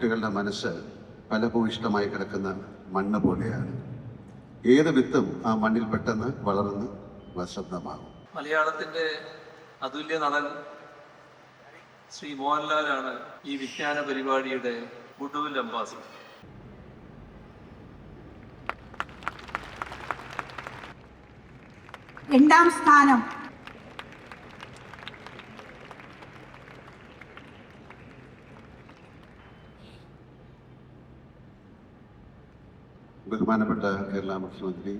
കുട്ടികളുടെ മനസ്സ് ഫലഭൂയിഷ്ടമായി കിടക്കുന്ന മണ്ണ് പോലെയാണ്. ഏത് വിത്തും ആ മണ്ണിൽ പെട്ടെന്ന് വളർന്ന് വസന്തമാകും. മലയാളത്തിന്റെ അതുല്യ നടൻ ശ്രീ മോഹൻലാലാണ് ഈ വിജ്ഞാന പരിപാടിയുടെ ഗുഡ്വിൽ അംബാസിഡർ. രണ്ടാം സ്ഥാനം. ബഹുമാനപ്പെട്ട കേരള മുഖ്യമന്ത്രി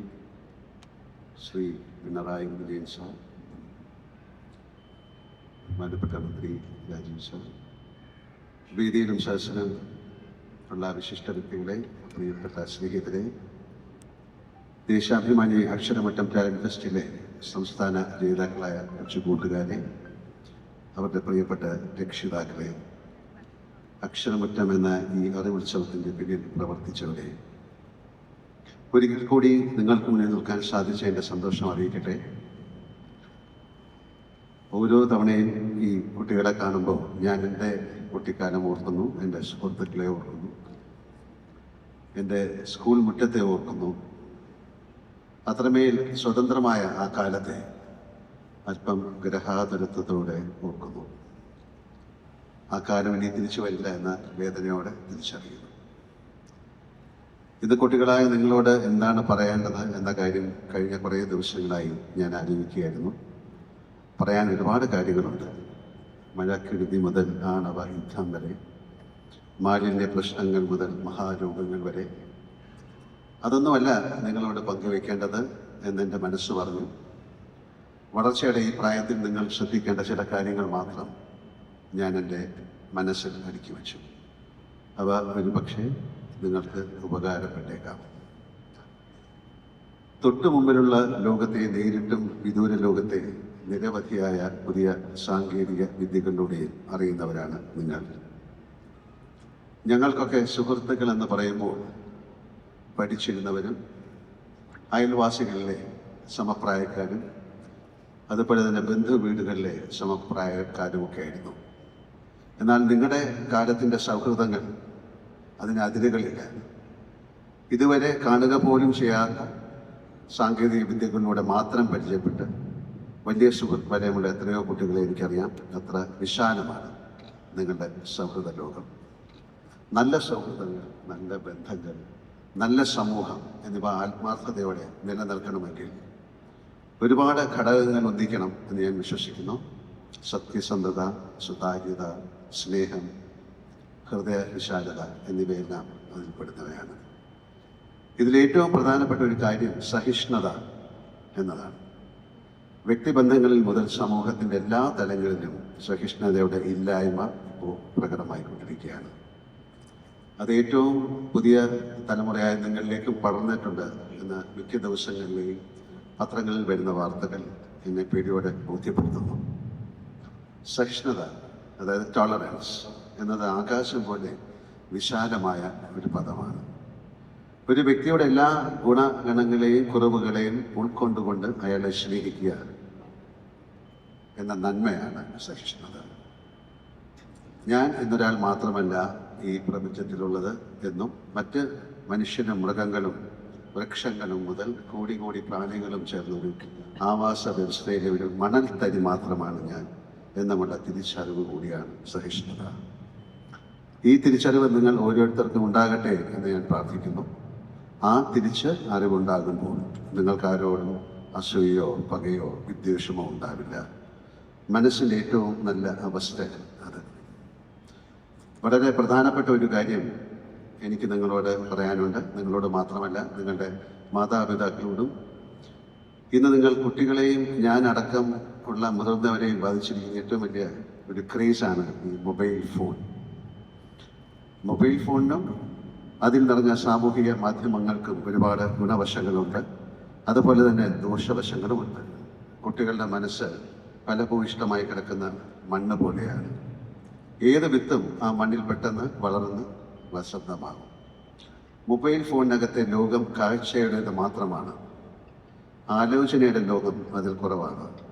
ശ്രീ പിണറായി വിജയൻ സാർ ബഹുമാനപ്പെട്ട മന്ത്രി രാജീവ് സാർ വേദിയിലും ശാസനം ഉള്ള വിശിഷ്ട വ്യക്തികളെ പ്രിയപ്പെട്ട സ്നേഹിതരെ ദേശാഭിമാനി അക്ഷരമട്ടം ടാലന്റ് ഫെസ്റ്റിലെ സംസ്ഥാന ജേതാക്കളായ കൊച്ചു കൂട്ടുകാരെ അവരുടെ പ്രിയപ്പെട്ട രക്ഷിതാക്കളെ അക്ഷരമറ്റം എന്ന ഈ അറിവുത്സവത്തിന്റെ പിന്നിൽ പ്രവർത്തിച്ചവരെ ഒരിക്കൽ കൂടി നിങ്ങൾക്ക് മുന്നിൽ നിൽക്കാൻ സാധിച്ചതിന്റെ സന്തോഷം അറിയിക്കട്ടെ. ഓരോ തവണയും ഈ കുട്ടികളെ കാണുമ്പോൾ ഞാൻ എന്റെ കുട്ടിക്കാലം ഓർക്കുന്നു എന്റെ സുഹൃത്തുക്കളെ ഓർക്കുന്നു എന്റെ സ്കൂൾ മുറ്റത്തെ ഓർക്കുന്നു. അത്രമേൽ സ്വതന്ത്രമായ ആ കാലത്തെ അല്പം ഗ്രഹാതുരത്വത്തോടെ ഓർക്കുന്നു. ആ കാലം ഇനി തിരിച്ചു വരില്ല എന്ന വേദനയോടെ തിരിച്ചറിയുന്നു. ഇത് കുട്ടികളായ നിങ്ങളോട് എന്താണ് പറയേണ്ടത് എന്ന കാര്യം കഴിഞ്ഞ കുറേ ദിവസങ്ങളായി ഞാൻ ആലോചിക്കുകയായിരുന്നു. പറയാൻ ഒരുപാട് കാര്യങ്ങളുണ്ട്. മഴക്കെടുതി മുതൽ ആണവ യുദ്ധം വരെ മാലിന്യ പ്രശ്നങ്ങൾ മുതൽ മഹാരോഗങ്ങൾ വരെ. അതൊന്നുമല്ല നിങ്ങളോട് പങ്കുവെക്കേണ്ടത് എന്നെന്റെ മനസ്സ് പറഞ്ഞു. വളർച്ചയുടെ ഈ പ്രായത്തിൽ നിങ്ങൾ ശ്രദ്ധിക്കേണ്ട ചില കാര്യങ്ങൾ മാത്രം ഞാൻ എന്റെ മനസ്സിൽ അടുക്കി വച്ചു. അവ ഒരുപക്ഷെ നിങ്ങൾക്ക് ഉപകാരപ്പെട്ടേക്കാം. തൊട്ടു മുമ്പിലുള്ള ലോകത്തെ നേരിട്ടും വിദൂര ലോകത്തെ നിരവധിയായ പുതിയ സാങ്കേതിക വിദ്യകളിലൂടെയും അറിയുന്നവരാണ് നിങ്ങൾ. ഞങ്ങൾക്കൊക്കെ സുഹൃത്തുക്കൾ എന്ന് പറയുമ്പോൾ പഠിച്ചിരുന്നവരും അയൽവാസികളിലെ സമപ്രായക്കാരും അതുപോലെ തന്നെ ബന്ധു വീടുകളിലെ സമപ്രായക്കാരുമൊക്കെ ആയിരുന്നു. എന്നാൽ നിങ്ങളുടെ കാലത്തിന്റെ സൗഹൃദങ്ങൾ അതിന് അതിരുകളില്ല ഇതുവരെ കാണുക പോലും ചെയ്യാത്ത സാങ്കേതിക വിദ്യകളിലൂടെ മാത്രം പരിചയപ്പെട്ട് വലിയ സുഹൃത്ത് വരെയുള്ള എത്രയോ കുട്ടികളെ എനിക്കറിയാം. അത്ര വിശാലമാണ് നിങ്ങളുടെ സൗഹൃദ ലോകം. നല്ല സൗഹൃദങ്ങൾ നല്ല ബന്ധങ്ങൾ നല്ല സമൂഹം എന്നിവ ആത്മാർത്ഥതയോടെ നിലനിൽക്കണമെങ്കിൽ ഒരുപാട് ഘടകങ്ങൾ ഒന്നിക്കണം എന്ന് ഞാൻ വിശ്വസിക്കുന്നു. സത്യസന്ധത സുതാര്യത സ്നേഹം ഹൃദയ വിശാലത എന്നിവയെല്ലാം അതിൽപ്പെടുന്നവയാണ്. ഇതിലേറ്റവും പ്രധാനപ്പെട്ട ഒരു കാര്യം സഹിഷ്ണുത എന്നതാണ്. വ്യക്തിബന്ധങ്ങളിൽ മുതൽ സമൂഹത്തിന്റെ എല്ലാ തലങ്ങളിലും സഹിഷ്ണുതയുടെ ഇല്ലായ്മ പ്രകടമായിക്കൊണ്ടിരിക്കുകയാണ്. അത് ഏറ്റവും പുതിയ തലമുറയായ നിങ്ങളിലേക്കും പടർന്നിട്ടുണ്ട് എന്ന് മിക്ക ദിവസങ്ങളിലെയും പത്രങ്ങളിൽ വരുന്ന വാർത്തകൾ എന്നെ പേടിയോടെ ബോധ്യപ്പെടുത്തുന്നു. സഹിഷ്ണുത അതായത് ടോളറൻസ് എന്നത് ആകാശം പോലെ വിശാലമായ ഒരു പദമാണ്. ഒരു വ്യക്തിയുടെ എല്ലാ ഗുണഗണങ്ങളെയും കുറവുകളെയും ഉൾക്കൊണ്ടുകൊണ്ട് അയാളെ സ്നേഹിക്കുക എന്ന നന്മയാണ് സഹിഷ്ണുത. ഞാൻ എന്നൊരാൾ മാത്രമല്ല ഈ പ്രപഞ്ചത്തിലുള്ളത് എന്നും മറ്റ് മനുഷ്യനും മൃഗങ്ങളും വൃക്ഷങ്ങളും മുതൽ കോടി കോടി പ്രാണികളും ചേർന്നൊരു ആവാസ വ്യവസ്ഥയിലെ ഒരു മണൽ തരി മാത്രമാണ് ഞാൻ എന്നുമുള്ള തിരിച്ചറിവ് കൂടിയാണ് സഹിഷ്ണുത. ഈ തിരിച്ചറിവ് നിങ്ങൾ ഓരോരുത്തർക്കും ഉണ്ടാകട്ടെ എന്ന് ഞാൻ പ്രാർത്ഥിക്കുന്നു. ആ തിരിച്ച് അറിവുണ്ടാകുമ്പോൾ നിങ്ങൾക്കാരോടും അസൂയോ പകയോ വിദ്വേഷമോ ഉണ്ടാവില്ല. മനസ്സിന്റെ ഏറ്റവും നല്ല അവസ്ഥ അത്. വളരെ പ്രധാനപ്പെട്ട ഒരു കാര്യം എനിക്ക് നിങ്ങളോട് പറയാനുണ്ട്. നിങ്ങളോട് മാത്രമല്ല നിങ്ങളുടെ മാതാപിതാക്കളോടും. ഇന്ന് നിങ്ങൾ കുട്ടികളെയും ഞാൻ ഉള്ള മുതിർന്നവരെയും ബാധിച്ചിരിക്കുന്ന ഏറ്റവും വലിയ ഒരു ക്രേസാണ് ഈ മൊബൈൽ ഫോൺ. മൊബൈൽ ഫോണിനും അതിൽ നിറഞ്ഞ സാമൂഹിക മാധ്യമങ്ങൾക്കും ഒരുപാട് ഗുണവശങ്ങളുണ്ട്. അതുപോലെ തന്നെ ദോഷവശങ്ങളുമുണ്ട്. കുട്ടികളുടെ മനസ്സ് ഫലഭൂയിഷ്ടമായി കിടക്കുന്ന മണ്ണ് പോലെയാണ്. ഏത് വിത്തും ആ മണ്ണിൽ പെട്ടെന്ന് വളർന്ന് വസന്തമാകും. മൊബൈൽ ഫോണിനകത്തെ ലോകം കാഴ്ചയുടേത് മാത്രമാണ്. ആലോചനയുടെ ലോകം അതിൽ കുറവാണ്.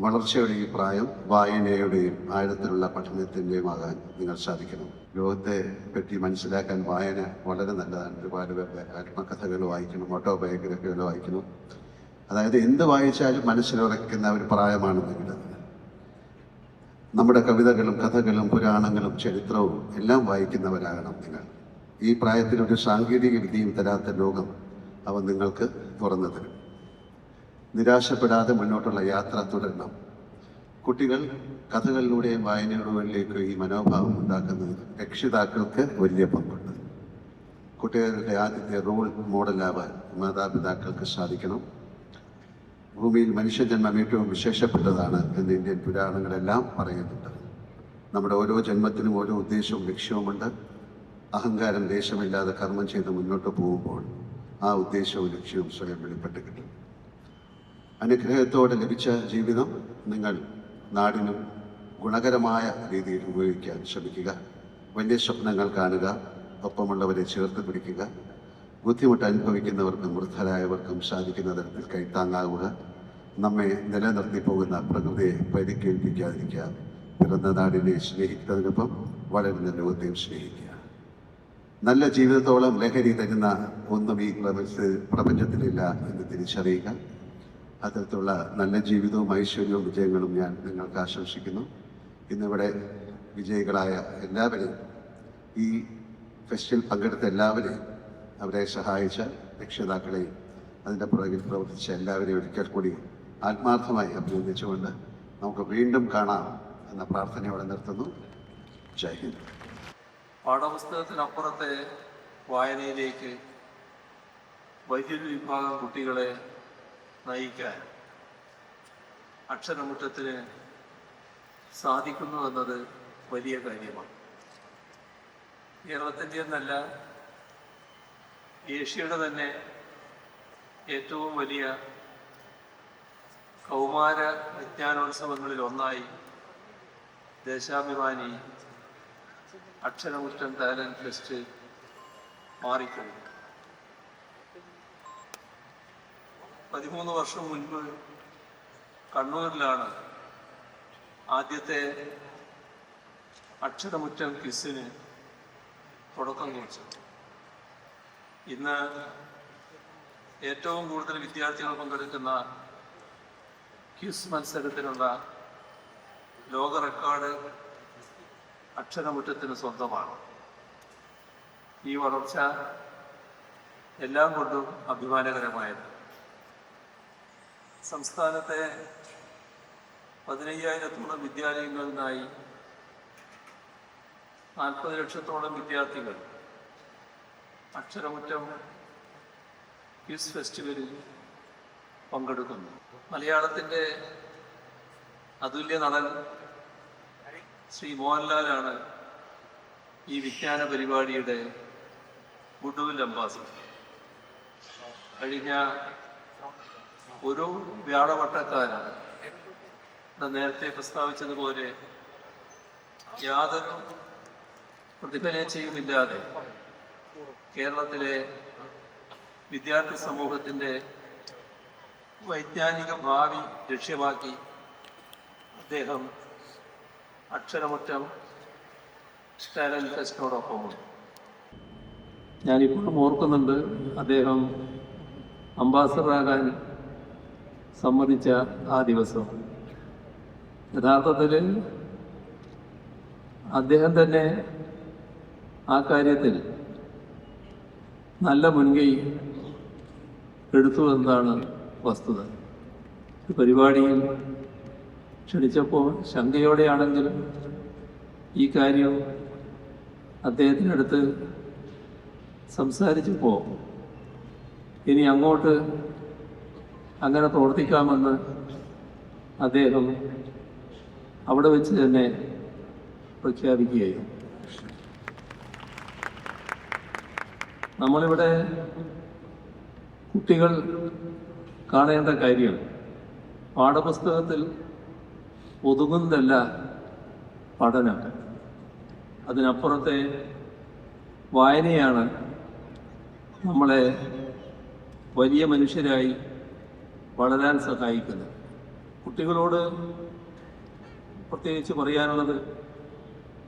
വളർച്ചയുടെ ഈ പ്രായം വായനയുടെയും ആഴത്തിലുള്ള പഠനത്തിന്റെയും ആകാൻ നിങ്ങൾ സാധിക്കണം. ലോകത്തെ പറ്റി മനസ്സിലാക്കാൻ വായന വളരെ നല്ലതാണ്. ഒരുപാട് പേരുടെ ആത്മകഥകൾ വായിക്കണം ഓട്ടോബയോഗ്രഫികൾ വായിക്കുന്നു അതായത് എന്ത് വായിച്ചാലും മനസ്സിലുറയ്ക്കുന്ന ഒരു പ്രായമാണ് നിങ്ങളുടേത് നമ്മുടെ കവിതകളും കഥകളും പുരാണങ്ങളും ചരിത്രവും എല്ലാം വായിക്കുന്നവരാകണം നിങ്ങൾ. ഈ പ്രായത്തിൽ ഒരു സാങ്കേതിക വിദ്യയും തരാത്ത ലോകം അവ നിങ്ങൾക്ക് തുറന്നു തരും. നിരാശപ്പെടാതെ മുന്നോട്ടുള്ള യാത്ര തുടരണം. കുട്ടികൾ കഥകളിലൂടെയും വായനകളിലേക്ക് ഈ മനോഭാവം ഉണ്ടാക്കുന്നതിൽ രക്ഷിതാക്കൾക്ക് വലിയ പങ്കുണ്ട്. കുട്ടികളുടെ ആദ്യത്തെ റോൾ മോഡലാവാൻ മാതാപിതാക്കൾക്ക് സാധിക്കണം. ഭൂമിയിൽ മനുഷ്യജന്മം ഏറ്റവും വിശേഷപ്പെട്ടതാണ് എന്ന് ഇന്ത്യൻ പുരാണങ്ങളെല്ലാം പറയുന്നുണ്ട്. നമ്മുടെ ഓരോ ജന്മത്തിനും ഓരോ ഉദ്ദേശവും ലക്ഷ്യവുമുണ്ട്. അഹങ്കാരം ദേശമില്ലാതെ കർമ്മം ചെയ്ത് മുന്നോട്ട് പോകുമ്പോൾ ആ ഉദ്ദേശവും ലക്ഷ്യവും സ്വയം വെളിപ്പെട്ട് കിട്ടും. അനുഗ്രഹത്തോടെ ലഭിച്ച ജീവിതം നിങ്ങൾ നാടിനും ഗുണകരമായ രീതിയിൽ ഉപയോഗിക്കാൻ ശ്രമിക്കുക. വലിയ സ്വപ്നങ്ങൾ കാണുക ഒപ്പമുള്ളവരെ ചേർത്ത് പിടിക്കുക. ബുദ്ധിമുട്ട് അനുഭവിക്കുന്നവർക്കും വൃദ്ധരായവർക്കും സാധിക്കുന്ന തരത്തിൽ കൈത്താങ്ങാവുക. നമ്മെ നിലനിർത്തി പോകുന്ന പ്രകൃതിയെ പരിക്കേൽപ്പിക്കാതിരിക്കുക. പിറന്ന നാടിനെ സ്നേഹിക്കുന്നതിനൊപ്പം വളരുന്ന ലോകത്തെയും സ്നേഹിക്കുക. നല്ല ജീവിതത്തോളം ലഹരി തരുന്ന ഒന്നും ഈ പ്രപഞ്ച പ്രപഞ്ചത്തിലില്ല എന്ന് തിരിച്ചറിയുക. അത്തരത്തിലുള്ള നല്ല ജീവിതവും ഐശ്വര്യവും വിജയങ്ങളും ഞാൻ നിങ്ങൾക്ക് ആശംസിക്കുന്നു. ഇന്നിവിടെ വിജയികളായ എല്ലാവരെയും ഈ ഫെസ്റ്റിൽ പങ്കെടുത്ത എല്ലാവരെയും അവരെ സഹായിച്ച രക്ഷിതാക്കളെയും അതിന്റെ പുറകിൽ പ്രവർത്തിച്ച എല്ലാവരെയും ഒരിക്കൽ കൂടി ആത്മാർത്ഥമായി അഭിനന്ദിച്ചുകൊണ്ട് നമുക്ക് വീണ്ടും കാണാം എന്ന പ്രാർത്ഥനയോടെ നിർത്തുന്നു. ജയ് ഹിന്ദ്. പാഠപുസ്തകത്തിനപ്പുറത്തെ വായനയിലേക്ക് വലിയൊരു വിഭാഗം കുട്ടികളെ നയിക്കാൻ അക്ഷരമുറ്റത്തിന് സാധിക്കുന്നു എന്നത് വലിയ കാര്യമാണ്. കേരളത്തിന്റെ എന്നല്ല ഏഷ്യയുടെ തന്നെ ഏറ്റവും വലിയ കൗമാര വിജ്ഞാനോത്സവങ്ങളിൽ ഒന്നായി ദേശാഭിമാനി അക്ഷരമുറ്റം ടാലന്റ് ഫെസ്റ്റ് മാറിക്കഴിഞ്ഞു. പതിമൂന്ന് വർഷം മുൻപ് കണ്ണൂരിലാണ് ആദ്യത്തെ അക്ഷരമുറ്റം ക്വിസിന് തുടക്കം കുറിച്ചത്. ഇന്ന് ഏറ്റവും കൂടുതൽ വിദ്യാർത്ഥികൾ പങ്കെടുക്കുന്ന ക്വിസ് മത്സരത്തിനുള്ള ലോക റെക്കോർഡ് അക്ഷരമുറ്റത്തിന് സ്വന്തമാണ്. ഈ വളർച്ച എല്ലാം കൊണ്ടും അഭിമാനകരമായത് സംസ്ഥാനത്തെ പതിനയ്യായിരത്തോളം വിദ്യാലയങ്ങളിലായി നാൽപ്പത് ലക്ഷത്തോളം വിദ്യാർത്ഥികൾ അക്ഷരമുറ്റം ക്യൂസ് ഫെസ്റ്റിവലിൽ പങ്കെടുക്കുന്നു. മലയാളത്തിന്റെ അതുല്യ നടൻ ശ്രീ മോഹൻലാലാണ് ഈ വിജ്ഞാന പരിപാടിയുടെ ഗുഡ്വിൽ അംബാസിഡർ. കഴിഞ്ഞ ഒരു വ്യാഴവട്ടക്കാരാണ് നേരത്തെ പ്രസ്താവിച്ചതുപോലെ യാതൊരു പ്രതിഫലേച്ഛയുമില്ലാതെ കേരളത്തിലെ വിദ്യാർത്ഥി സമൂഹത്തിന്റെ വൈജ്ഞാനിക ഭാവി ലക്ഷ്യമാക്കി അദ്ദേഹം അക്ഷരമുറ്റം ടാലന്റ് ഫെസ്റ്റിനോടൊപ്പമുണ്ട് ഞാനിപ്പോഴും ഓർക്കുന്നുണ്ട് അദ്ദേഹം അംബാസഡറാകാൻ സമ്മതിച്ച ആ ദിവസം. യഥാർത്ഥത്തിൽ അദ്ദേഹം തന്നെ ആ കാര്യത്തിൽ നല്ല മുൻകൈ എടുത്തു എന്നതാണ് വസ്തുത. പരിപാടിയിൽ ക്ഷണിച്ചപ്പോൾ ശങ്കയോടെയാണെങ്കിലും ഈ കാര്യം അദ്ദേഹത്തിനടുത്ത് സംസാരിച്ചപ്പോൾ ഇനി അങ്ങോട്ട് അങ്ങനെ പ്രവർത്തിക്കാമെന്ന് അദ്ദേഹം അവിടെ വെച്ച് തന്നെ പ്രഖ്യാപിക്കുകയും നമ്മളിവിടെ കുട്ടികൾ കാണേണ്ട കാര്യം പാഠപുസ്തകത്തിൽ ഒതുങ്ങുന്നതല്ല പഠനം. അതിനപ്പുറത്തെ വായനയാണ് നമ്മളെ വലിയ മനുഷ്യരായി വളരാൻ സഹായിക്കുന്നത് കുട്ടികളോട് പ്രത്യേകിച്ച് പറയാനുള്ളത്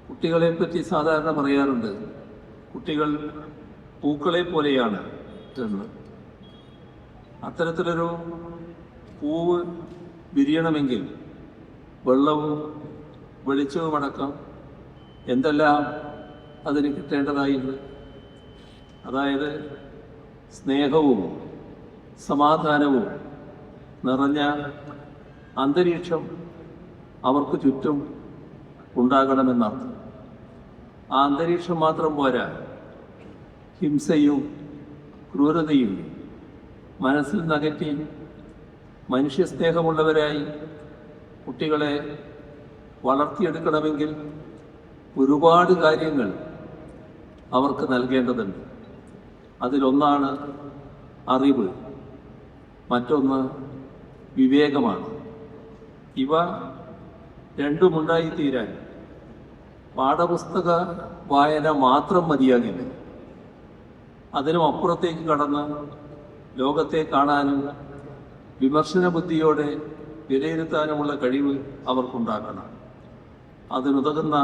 കുട്ടികളെ പറ്റി സാധാരണ പറയാറുണ്ട് കുട്ടികൾ പൂക്കളെ പോലെയാണ് എന്ന്. അത്തരത്തിലൊരു പൂവ് വിരിയണമെങ്കിൽ വെള്ളവും വെളിച്ചവുമടക്കം എന്തെല്ലാം അതിന് കിട്ടേണ്ടതായിട്ടുണ്ട്? അതായത് സ്നേഹവും സമാധാനവും നിറഞ്ഞ അന്തരീക്ഷം അവർക്ക് ചുറ്റും ഉണ്ടാകണമെന്നർത്ഥം ആ അന്തരീക്ഷം മാത്രം പോരാ ഹിംസയും ക്രൂരതയും മനസ്സിൽ നകറ്റി മനുഷ്യസ്നേഹമുള്ളവരായി കുട്ടികളെ വളർത്തിയെടുക്കണമെങ്കിൽ ഒരുപാട് കാര്യങ്ങൾ അവർക്ക് നൽകേണ്ടതുണ്ട്. അതിലൊന്നാണ് അറിവ് മറ്റൊന്ന് വിവേകമാണ്. ഇവ രണ്ടുമുണ്ടായിത്തീരാൻ പാഠപുസ്തക വായന മാത്രം മതിയാകില്ല. അതിനും അപ്പുറത്തേക്ക് കടന്ന് ലോകത്തെ കാണാനും വിമർശന ബുദ്ധിയോടെ വിലയിരുത്താനുമുള്ള കഴിവ് അവർക്കുണ്ടാക്കണം അതിനുതകുന്ന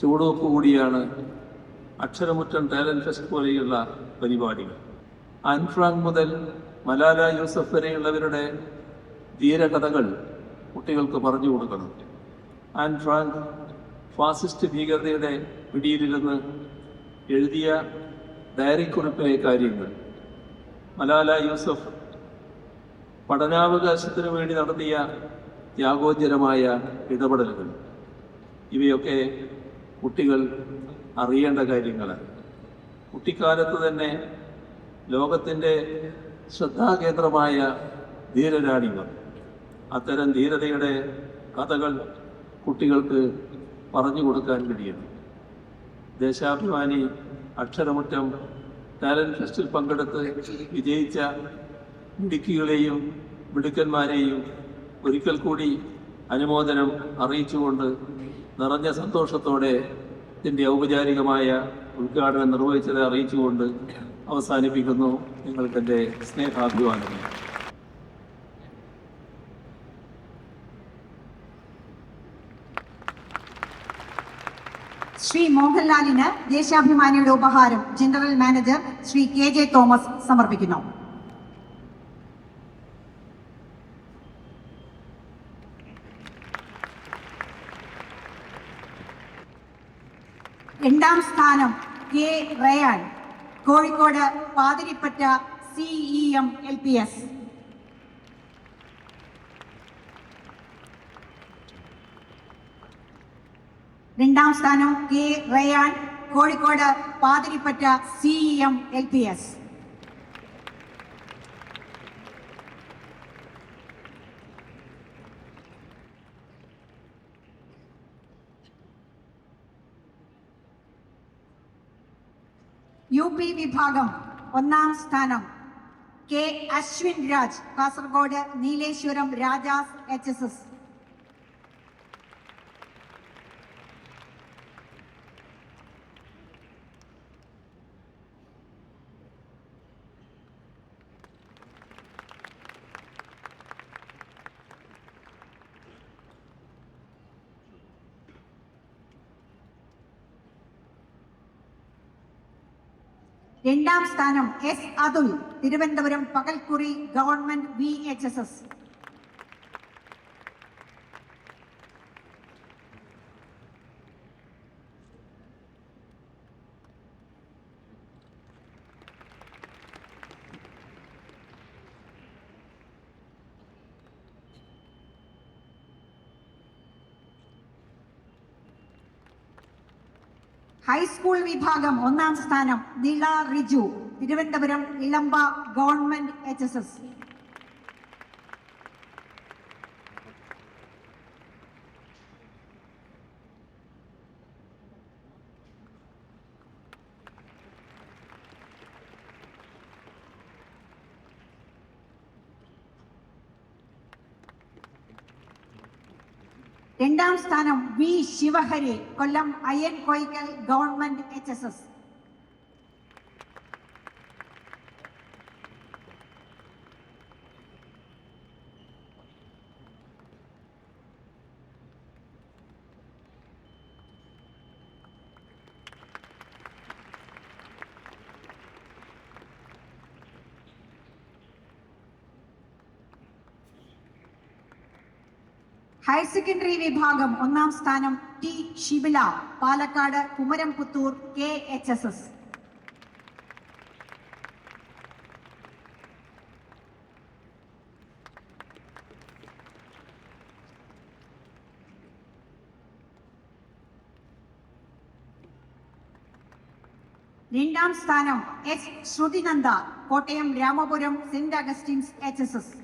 ചുവടുവെപ്പ് കൂടിയാണ് അക്ഷരമുറ്റം ടാലന്റ് ഫെസ്റ്റ് പോലെയുള്ള പരിപാടികൾ. അൻഫ്രാങ്ക് മുതൽ മലാല യൂസഫ് വരെയുള്ളവരുടെ ധീരകഥകൾ കുട്ടികൾക്ക് പറഞ്ഞു കൊടുക്കണം. ആൻ ഫ്രാങ്ക് ഫാസിസ്റ്റ് ഭീകരതയുടെ പിടിയിലിരുന്ന് എഴുതിയ ഡയറിക്കുറിപ്പിലെ കാര്യങ്ങൾ. മലാല യൂസഫ് പഠനാവകാശത്തിനു വേണ്ടി നടത്തിയ ത്യാഗോജ്ജരമായ ഇടപെടലുകൾ. ഇവയൊക്കെ കുട്ടികൾ അറിയേണ്ട കാര്യങ്ങളാണ്. കുട്ടിക്കാലത്ത് തന്നെ ലോകത്തിന്റെ ശ്രദ്ധാകേന്ദ്രമായ ധീരരാണികൾ. അത്തരം ധീരതയുടെ കഥകൾ കുട്ടികൾക്ക് പറഞ്ഞു കൊടുക്കാൻ കഴിയണം. ദേശാഭിമാനി അക്ഷരമുറ്റം ടാലന്റ് ഫെസ്റ്റിൽ പങ്കെടുത്ത് വിജയിച്ച മിടുക്കികളെയും മിടുക്കന്മാരെയും ഒരിക്കൽ കൂടി അനുമോദനം അറിയിച്ചുകൊണ്ട് നിറഞ്ഞ സന്തോഷത്തോടെ ഇതിന്റെ ഔപചാരികമായ ഉദ്ഘാടനം നിർവഹിച്ചത് അറിയിച്ചുകൊണ്ട് അവസാനിപ്പിക്കുന്നു. നിങ്ങൾക്ക് എന്റെ സ്നേഹാഭിമാനങ്ങൾ. ശ്രീ മോഹൻലാലിന് ദേശാഭിമാനിയുടെ ഉപഹാരം general manager Shri K J Thomas സമർപ്പിക്കുന്നു. രണ്ടാം സ്ഥാനം K Rayan. Kozhikode Pathirippatta C E M L P S രണ്ടാം സ്ഥാനം K Rayan Kozhikode Pathirippatta C E M L P S U P വിഭാഗം ഒന്നാം സ്ഥാനം. K Ashwin Raj Kasaragod Nileshwaram Rajas H S S രണ്ടാം സ്ഥാനം S Athul Thiruvananthapuram Pakalkuri government V H S S high school വിഭാഗം ഒന്നാം സ്ഥാനം Nila Riju Thiruvananthapuram Elampa government H S S രണ്ടാം സ്ഥാനം V Shivahari Kollam Ayyan Koyikkal government H S S higher secondary വിഭാഗം ഒന്നാം സ്ഥാനം T Shibila Palakkad Kumaram Puthur K H S S. രണ്ടാം സ്ഥാനം S Shruthinanda Kottayam Ramapuram Saint Augustine's H S S.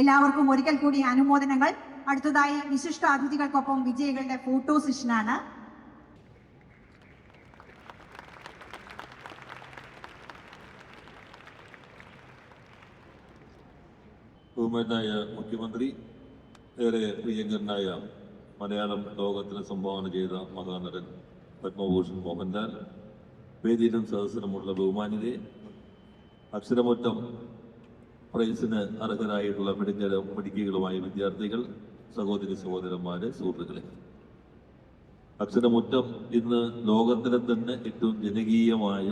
എല്ലാവർക്കും ഒരിക്കൽ കൂടി അനുമോദനങ്ങൾ. അടുത്തതായി വിശിഷ്ട അതിഥികൾക്കൊപ്പം വിജയികളുടെ ഫോട്ടോ സെഷനാണ്. ബഹുമാനായ മുഖ്യമന്ത്രി ഏറെ പ്രിയങ്കരനായ മലയാളം ലോകത്തിന് സംഭാവന ചെയ്ത മഹാനടൻ പത്മഭൂഷൺ മോഹൻലാൽ വേദിയിലും സദസ്സിലുമുള്ള ബഹുമാനിതരെ അക്ഷരമുറ്റം പ്രൈസിന് അർഹരായിട്ടുള്ള മെഡിക്കൽ മെഡിക്കുകളുമായ വിദ്യാർത്ഥികൾ സഹോദരി സഹോദരന്മാരെ സുഹൃത്തുക്കളെ. അക്ഷരമുറ്റം ഇന്ന് ലോകത്തിലെ തന്നെ ഏറ്റവും ജനകീയമായ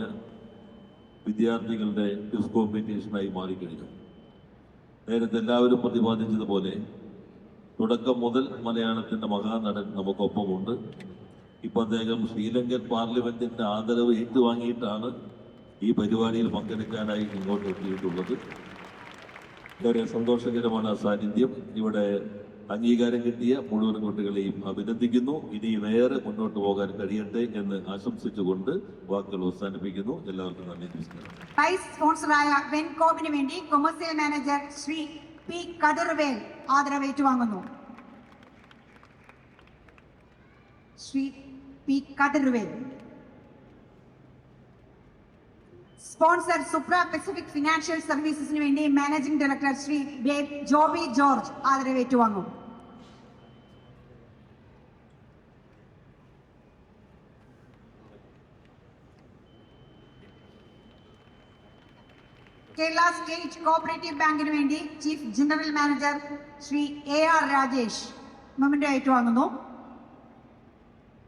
വിദ്യാർത്ഥികളുടെ ക്വിസ് കോമ്പറ്റീഷനായി മാറിക്കഴിഞ്ഞു. നേരത്തെ എല്ലാവരും പ്രതിപാദിച്ചതുപോലെ തുടക്കം മുതൽ മലയാളത്തിന്റെ മഹാനടൻ നമുക്കൊപ്പമുണ്ട്. ഇപ്പൊ അദ്ദേഹം ശ്രീലങ്കൻ പാർലമെന്റിന്റെ ആദരവ് ഏറ്റുവാങ്ങിയിട്ടാണ് ഈ പരിപാടിയിൽ പങ്കെടുക്കാനായി ഇങ്ങോട്ട് എത്തിയിട്ടുള്ളത്. വളരെ സന്തോഷകരമാണ് സാന്നിധ്യം. ഇവിടെ അംഗീകാരം കിട്ടിയ മുഴുവൻ കുട്ടികളെയും അഭിനന്ദിക്കുന്നു. ഇനി വേറെ മുന്നോട്ട് പോകാൻ കഴിയട്ടെ എന്ന് ആശംസിച്ചുകൊണ്ട് വാക്കുകൾ അവസാനിപ്പിക്കുന്നു. എല്ലാവർക്കും നന്ദി പ്രൈസ് സ്പോൺസറായ വെൻകോമിന് വേണ്ടി commercial manager Shri P. Kathirvel ആദരവ് ഏറ്റുവാങ്ങുന്നു Shri P. Kathirvel. Sponsor Supra Pacific financial സർവീസസിന് വേണ്ടി മാനേജിംഗ് ഡയറക്ടർ ശ്രീ ജോബി ജോർജ് ആദരവ് ഏറ്റുവാങ്ങും. കേരള സ്റ്റേറ്റ് കോഓപ്പറേറ്റീവ് ബാങ്കിന് വേണ്ടി chief general manager Shri A R Rajesh memento ഏറ്റുവാങ്ങുന്നു.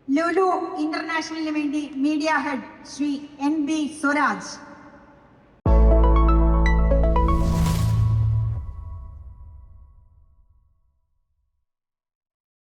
Lulu ഇന്റർനാഷണലിന് വേണ്ടി media head Shri N B Swaraj